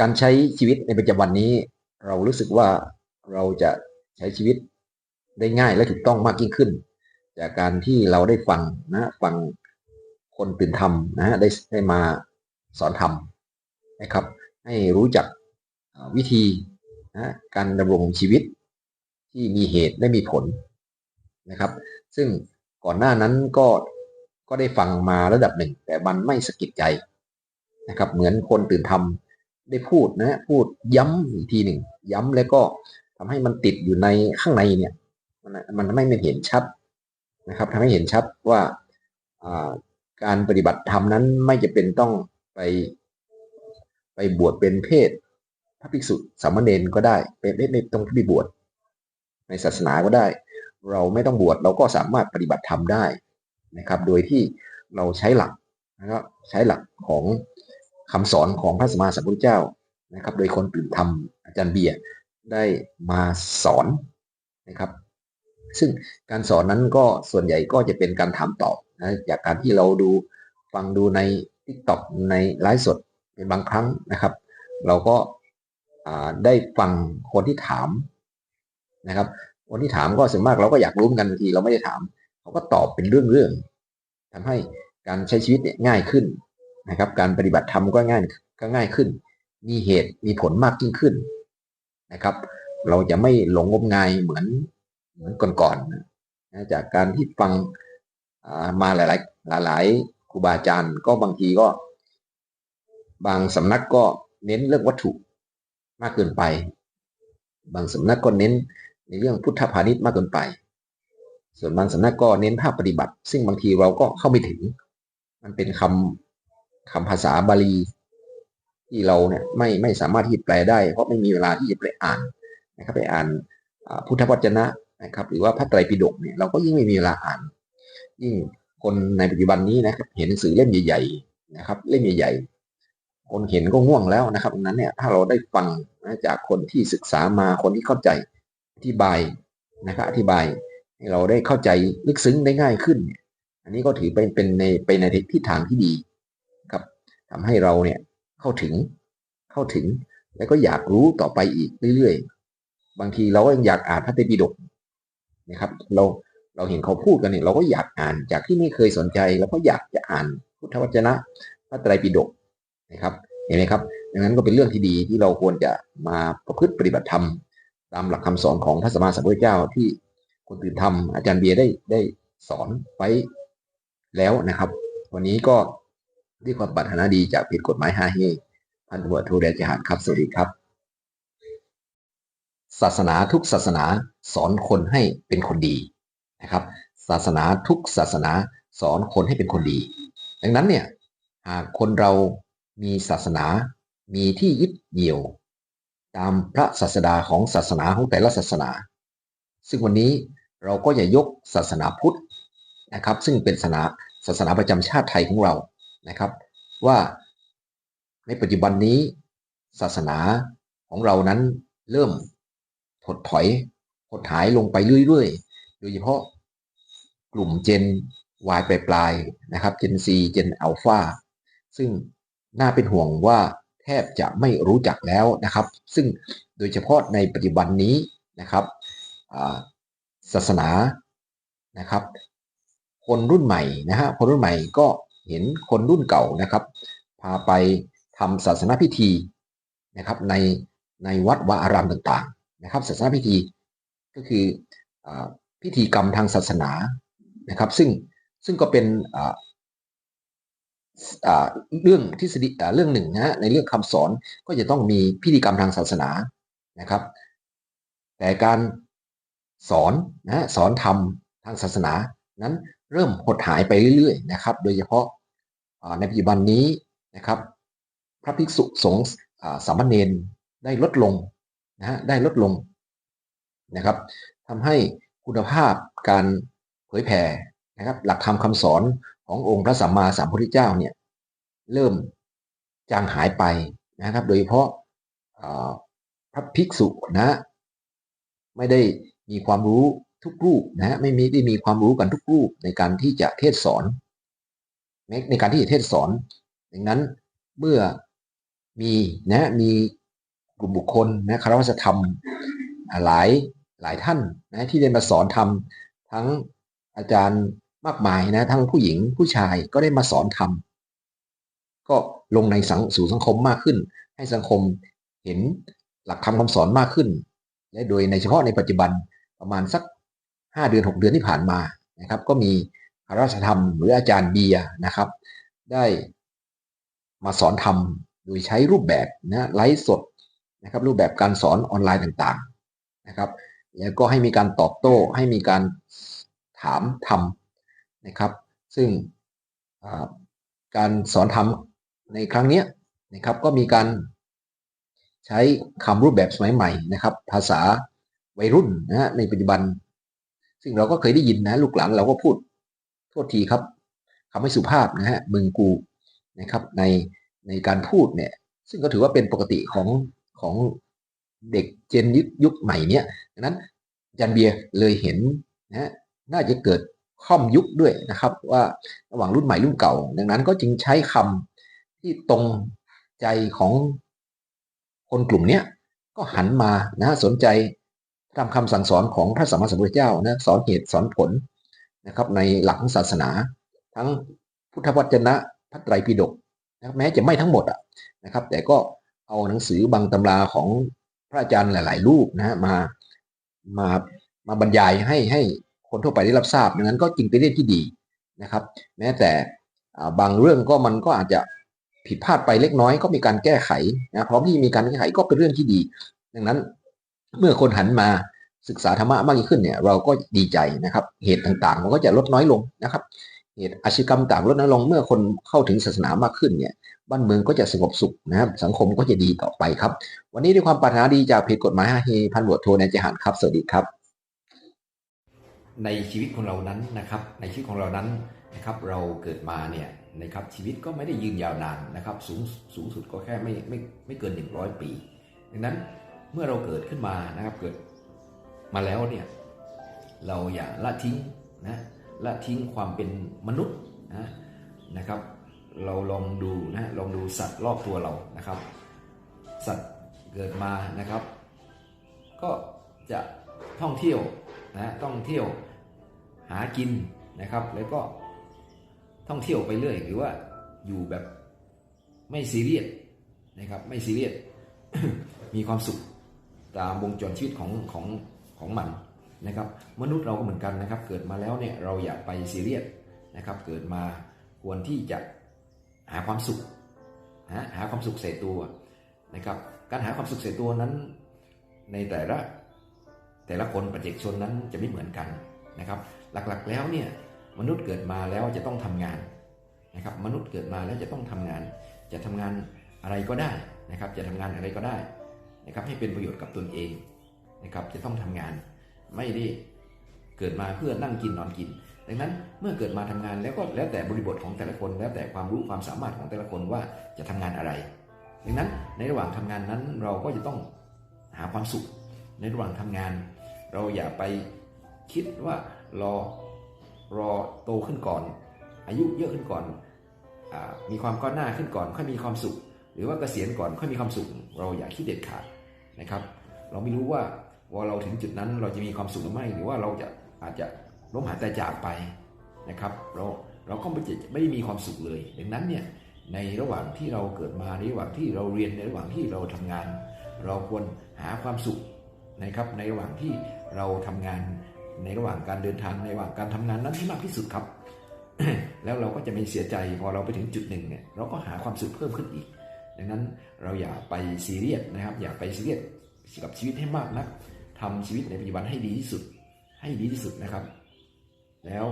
การใช้ชีวิตในปัจจุบันนี้ เรารู้สึกว่าเราจะใช้ชีวิตได้ง่ายและถูกต้องมากยิ่งขึ้น จากการที่เราได้ฟังนะฟังคนตื่นธรรมนะได้ได้มาสอนธรรมนะครับ ให้รู้จักวิธีนะการดำรงชีวิตที่มีเหตุและมีผลนะครับ ซึ่งก่อนหน้านั้นก็ก็ได้ฟังมาระดับหนึ่ง แต่มันไม่สะกิดใจนะครับ เหมือนคนตื่นธรรม ได้พูดนะพูดย้ำอีกทีหนึ่งย้ำแล้วก็ทำให้มันติดอยู่ในข้างในเนี่ยมันมันทำให้มันเห็นชัดนะครับทำให้เห็นชัดว่าการปฏิบัติธรรมนั้นไม่จะเป็นต้องไปไปบวชเป็นเพศพระภิกษุสามเณรก็ได้เป็นไม่ต้องไปบวชในศาสนาก็ได้ เราไม่ต้องบวชเราก็สามารถปฏิบัติธรรมได้นะครับ โดยที่เราใช้หลักนะครับใช้หลักของ คำสอนของพระสมมาสัมพุทธเจ้านะครับ โดยคนตื่นธรรมอาจารย์เบียร์ได้มาสอนนะครับ ซึ่งการสอนนั้นก็ส่วนใหญ่ก็จะเป็นการถามตอบนะจากการที่เราดูฟังดูใน t ิ k t o k ในไลฟ์สดเป็นบางครั้งนะครับ เราก็ได้ฟังคนที่ถามนะครับ คนที่ถามก็ส่วนมากเราก็อยากรู้กันบางทีเราไม่ได้ถาม เขาก็ตอบเป็นเรื่องๆทำให้การใช้ชีวิตเนี่ยง่ายขึ้น นะครับ การปฏิบัติธรรมก็ง่ายก็ง่ายขึ้น มีเหตุมีผลมากยิ่งขึ้นนะครับ เราจะไม่หลงงมงายเหมือนเหมือนก่อนๆนะจากการที่ฟังมาหลาย ๆ หลาย ๆ ครูบาอาจารย์ก็บางทีก็ บางสำนักก็เน้นเรื่องวัตถุมากเกินไป บางสำนักก็เน้นในเรื่องพุทธพาณิชย์มากเกินไป ส่วนบางสำนักก็เน้นภาคปฏิบัติ ซึ่งบางทีเราก็เข้าไม่ถึง มันเป็นคำ คำภาษาบาลี ที่เราเนี่ยไม่ไม่สามารถที่จะแปลได้ เพราะไม่มีเวลาที่จะไปอ่านนะครับไปอ่านพุทธวจนะนะครับ หรือว่าพระไตรปิฎกเนี่ยเราก็ยิ่งไม่มีเวลาอ่าน ยิ่งคนในปัจจุบันนี้นะครับ เห็นหนังสือเล่มใหญ่ ๆ นะครับ เล่มใหญ่ๆคนเห็นก็ง่วงแล้วนะครับนั้นเนี่ยถ้าเราได้ฟังนะจากคนที่ศึกษามาคนที่เข้าใจอธิบายนะครับอธิบายให้เราได้เข้าใจลึกซึ้งได้ง่ายขึ้น อันนี้ก็ถือเป็นเป็นในไปในทิศทางที่ดี ทำให้เราเนี่ยเข้าถึงเข้าถึง แล้วก็อยากรู้ต่อไปอีกเรื่อยๆ บางทีเราก็ยังอยากอ่านพระเตปิฎกนะครับ เราเราเห็นเขาพูดกันเนี่ยเราก็อยากอ่านจากที่ไม่เคยสนใจเราก็อยากจะอ่านพุทธวจนะพระไตรปิฎกนะครับเห็นไหมครับดังนั้นก็เป็นเรื่องที่ดีที่เราควรจะมาประพฤติปฏิบัติธรรม ตามหลักคำสอนของพระสัมมาสัมพุทธเจ้าที่คนตื่นทำอาจารย์เบียร์ได้ได้สอนไว้แล้วนะครับ วันนี้ก็ ด้วยความปรารถนาดีจากผิดกฎหมายฮาเฮพันธุ์ตำรวทแดนจหารครับ สวัสดีครับ ศาสนาทุกศาสนาสอนคนให้เป็นคนดีนะครับ ศาสนาทุกศาสนาสอนคนให้เป็นคนดี ดังนั้นเนี่ยหากคนเรามีศาสนามีที่ยึดเหนี่ยว ตามพระศาสดาของศาสนาของแต่ละศาสนา ซึ่งวันนี้เราก็อย่ายกศาสนาพุทธนะครับ ซึ่งเป็นศาสนาศาสนาประจำชาติไทยของเรา นะครับ ว่าในปัจจุบันนี้ศาสนาของเรานั้นเริ่มถดถอยหดหายลงไปเรื่อยๆ โดยเฉพาะกลุ่มเจน Y ปลายๆนะครับ เจน C เจนอัลฟาซึ่งน่าเป็นห่วงว่าแทบจะไม่รู้จักแล้วนะครับ ซึ่งโดยเฉพาะในปัจจุบันนี้นะครับศาสนานะครับ คนรุ่นใหม่นะฮะคนรุ่นใหม่ก็ เห็นคนรุ่นเก่านะครับ พาไปทำศาสนาพิธีนะครับในในวัดวาอารามต่างๆนะครับ ศาสนาพิธีก็คืออพิธีกรรมทางศาสนานะครับ ซึ่งซึ่งก็เป็นเรื่องทฤษฎีเรื่องหนึ่งนะในเรื่องคำสอนก็จะต้องมีพิธีกรรมทางศาสนานะครับ แต่การสอนนะสอนธรรมทางศาสนานั้น เริ่มหดหายไปเรื่อยๆนะครับ โดยเฉพาะในปัจจุบันนี้นะครับ พระภิกษุสงฆ์สามเณรได้ลดลงนะฮะได้ลดลงนะครับทำให้คุณภาพการเผยแผ่นะครับ หลักธรรมคาสอนขององค์พระสัมมาสัมพุทธเจ้าเนี่ยเริ่มจางหายไปนะครับ โดยเฉพาะพระภิกษุนะ ไม่ได้มีความรู้ ทุกรูปนะฮะไม่มีได้มีความรู้กันทุกรูปในการที่จะเทศสอนในการที่จะเทศสอน ดังนั้นเมื่อมีนะมีกลุ่มบุคคลนะคารวะธรรมหลายหลายท่านนะที่ได้มาสอนธรรมทั้งอาจารย์มากมายนะทั้งผู้หญิงผู้ชายก็ได้มาสอนธรรมก็ลงในสังสู่สังคมมากขึ้น ให้สังคมเห็นหลักธรรมคำสอนมากขึ้น และโดยในเฉพาะในปัจจุบันประมาณสัก 5 เดือน 6 เดือนที่ผ่านมานะครับ ก็มีคารวะธรรมหรืออาจารย์เบียนะครับ ได้มาสอนธรรมโดยใช้รูปแบบนะไลฟ์สดนะครับรูปแบบการสอนออนไลน์ต่างๆนะครับ แล้วก็ให้มีการตอบโต้ให้มีการถามธรรมนะครับ ซึ่งการสอนธรรมในครั้งนี้นะครับก็มีการใช้คำรูปแบบสมัยใหม่นะครับ ภาษาวัยรุ่นนะในปัจจุบัน ซึ่งเราก็เคยได้ยินนะ ลูกหลานเราก็พูดโทษทีครับคำไม่สุภาพนะฮะมึงกูนะครับในในการพูดเนี่ย ซึ่งก็ถือว่าเป็นปกติของของเด็กเจนยุคยุคใหม่เนี่ยดังนั้นอาจารย์เบียเลยเห็นนะฮะน่าจะเกิดข้อมยุคด้วยนะครับ ว่าระหว่างรุ่นใหม่รุ่นเก่า ดังนั้นก็จึงใช้คำที่ตรงใจของคนกลุ่มเนี้ยก็หันมานะสนใจ ตามคำสั่งสอนของพระสัมมาสัมพุทธเจ้านะสอนเหตุสอนผลนะครับ ในหลักของศาสนา ทั้งพุทธวจนะพระไตรปิฎกนะแม้จะไม่ทั้งหมดอะนะครับ แต่ก็เอาหนังสือบางตำราของพระอาจารย์หลาย ๆ รูปนะฮะมามามาบรรยายให้ให้คนทั่วไปได้รับทราบดังนั้นก็จึงเป็นเรื่องที่ดีนะครับ แม้แต่บางเรื่องก็มันก็อาจจะผิดพลาดไปเล็กน้อยก็มีการแก้ไขนะพร้อมที่มีการแก้ไขก็เป็นเรื่องที่ดี ดังนั้น เมื่อคนหันมาศึกษาธรรมะมากยิ่งขึ้นเนี่ยเราก็ดีใจนะครับ เหตุต่างๆ มันก็จะลดน้อยลงนะครับ เหตุอาชญากรรมต่างลดน้อยลง เมื่อคนเข้าถึงศาสนามากขึ้นเนี่ยบ้านเมืองก็จะสงบสุขนะครับ สังคมก็จะดีต่อไปครับ วันนี้ด้วยความปรารถนาดีจากเพจกฎหมายฮาเฮพันบวชโทนายจหันครับ สวัสดีครับ ในชีวิตของเรานั้นนะครับ ในชีวิตของเรานั้นนะครับ เราเกิดมาเนี่ยนะครับชีวิตก็ไม่ได้ยืนยาวนานนะครับ สูงสูงสุดก็แค่ไม่ไม่ไม่เกิน 100 ปีดังนั้น เมื่อเราเกิดขึ้นมานะครับเกิดมาแล้วเนี่ยเราอย่าละทิ้งนะละทิ้งความเป็นมนุษย์นะนะครับ เราลองดูนะลองดูสัตว์รอบตัวเรานะครับ สัตว์เกิดมานะครับ ก็จะท่องเที่ยวนะท่องเที่ยวหากินนะครับ แล้วก็ท่องเที่ยวไปเรื่อยหรือว่าอยู่แบบไม่ซีเรียสนะครับไม่ซีเรียสมีความสุข ตามวงจรชีวิตของของของมันนะครับ มนุษย์เราก็เหมือนกันนะครับ เกิดมาแล้วเนี่ยเราอย่าไปซีเรียสนะครับ เกิดมาควรที่จะหาความสุขหาหาความสุขใส่ตัวนะครับ การหาความสุขใส่ตัวนั้นในแต่ละแต่ละคนปัจเจกชนนั้นจะไม่เหมือนกันนะครับ หลักๆแล้วเนี่ยมนุษย์เกิดมาแล้วจะต้องทำงานนะครับ มนุษย์เกิดมาแล้วจะต้องทำงาน จะทำงานอะไรก็ได้นะครับ จะทำงานอะไรก็ได้ นะครับให้เป็นประโยชน์กับตนเองนะครับจะต้องทำงานไม่ได้เกิดมาเพื่อนั่งกินนอนกิน ดังนั้นเมื่อเกิดมาทำงานแล้วก็แล้วแต่บริบทของแต่ละคน แล้วแต่ความรู้ความสามารถของแต่ละคนว่าจะทำงานอะไร ดังนั้นในระหว่างทำงานนั้นเราก็จะต้องหาความสุข ในระหว่างทำงาน เราอย่าไปคิดว่ารอรอโตขึ้นก่อน อายุเยอะขึ้นก่อนอมีความก้าวหน้าขึ้นก่อนค่อยมีความสุข หรือว่าเกษียณก่อนค่อยมีความสุข เราอย่าคิดเด็ดขาดนะครับ เราไม่รู้ว่าว่าเราถึงจุดนั้นเราจะมีความสุขหรือไม่ หรือว่าเราจะอาจจะล้มหายตายจากไปนะครับ เราเราก็ไม่จะไม่ได้มีความสุขเลย ดังนั้นเนี่ยในระหว่างที่เราเกิดมาในระหว่างที่เราเรียนในระหว่างที่เราทำงาน เราควรหาความสุขนะครับ ในระหว่างที่เราทำงานในระหว่างการเดินทางในระหว่างการทำงานนั้นให้มากที่สุดครับ แล้วเราก็จะไม่เสียใจพอเราไปถึงจุดหนึ่งเนี่ยเราก็หาความสุขเพิ่มขึ้นอีก ดังนั้นเราอย่าไปซีเรียสนะครับ อย่าไปซีเรียสกับชีวิตให้มากนักทำชีวิตในปัจจุบันให้ดีที่สุด ให้ดีที่สุดนะครับ แล้ว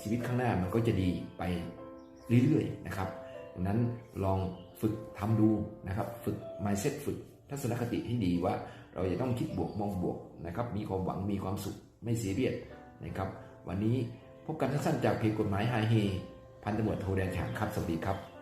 ชีวิตข้างหน้ามันก็จะดีไปเรื่อยๆนะครับดังนั้นลองฝึกทำดูนะครับ ฝึก mindset ฝึกทัศนคติให้ดีว่า เราจะต้องคิดบวกมองบวกนะครับ มีความหวังมีความสุขไม่ซีเรียสนะครับ วันนี้พบกันสั้นๆจากเพจกฎหมายไฮเฮพันตำรวจโทแดนฉางครับ สวัสดีครับ